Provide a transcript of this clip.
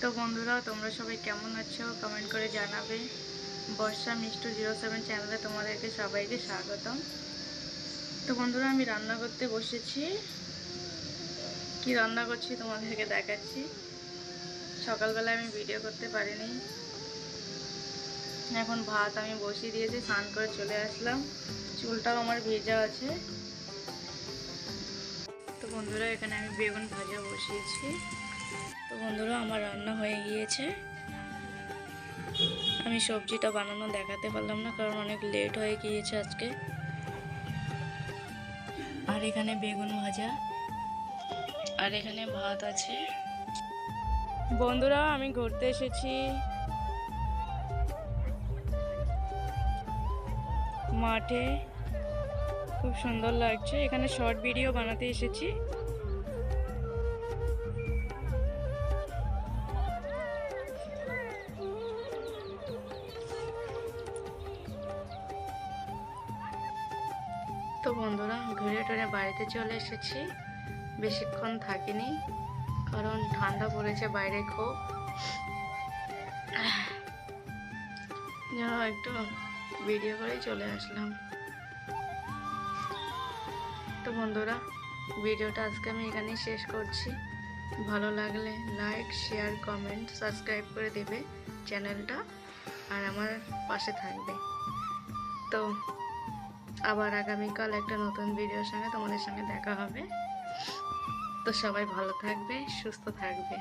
তো বন্ধুরা, তোমরা সবাই কেমন আছো? কমেন্ট করে জানাবে। বর্ষা মিষ্টু জিরো সেভেন চ্যানেলে তোমাদেরকে সবাইকে স্বাগতম। তো বন্ধুরা, আমি রান্না করতে বসেছি। কি রান্না করছি তোমাদেরকে দেখাচ্ছি। সকালবেলা আমি ভিডিও করতে পারিনি। এখন ভাত আমি বসিয়ে দিয়েছি, স্নান করে চলে আসলাম। চুলটাও আমার ভেজা আছে। তো বন্ধুরা, এখানে আমি বেগুন ভাজা বসিয়েছি। তো বন্ধুরা, আমার রান্না হয়ে গিয়েছে। আমি সবজিটা বানানো দেখাতে পারলাম না, কারণ অনেক লেট হয়ে গিয়েছে আজকে। আর এখানে বেগুন ভাজা, আর এখানে ভাত আছে। বন্ধুরা, আমি ঘুরতে এসেছি। মাঠে। খুব সুন্দর লাগছে। এখানে শর্ট ভিডিও বানাতে এসেছি। তো বন্ধুরা, ঘুরে টুরে বাড়িতে চলে এসেছি। বেশিক্ষণ থাকিনি, কারণ ঠান্ডা পড়েছে বাইরে খুব। একটু ভিডিও করেই চলে আসলাম। তো বন্ধুরা ভিডিওটা আজকে আমি এখানেই শেষ করছি। ভালো লাগলে লাইক শেয়ার কমেন্ট সাবস্ক্রাইব করে দেবে চ্যানেলটা, আর আমার পাশে থাকবে। তো আবার আগামীকাল একটা নতুন ভিডিওর সঙ্গে তোমাদের সঙ্গে দেখা হবে। তো সবাই ভালো থাকবে, সুস্থ থাকবে।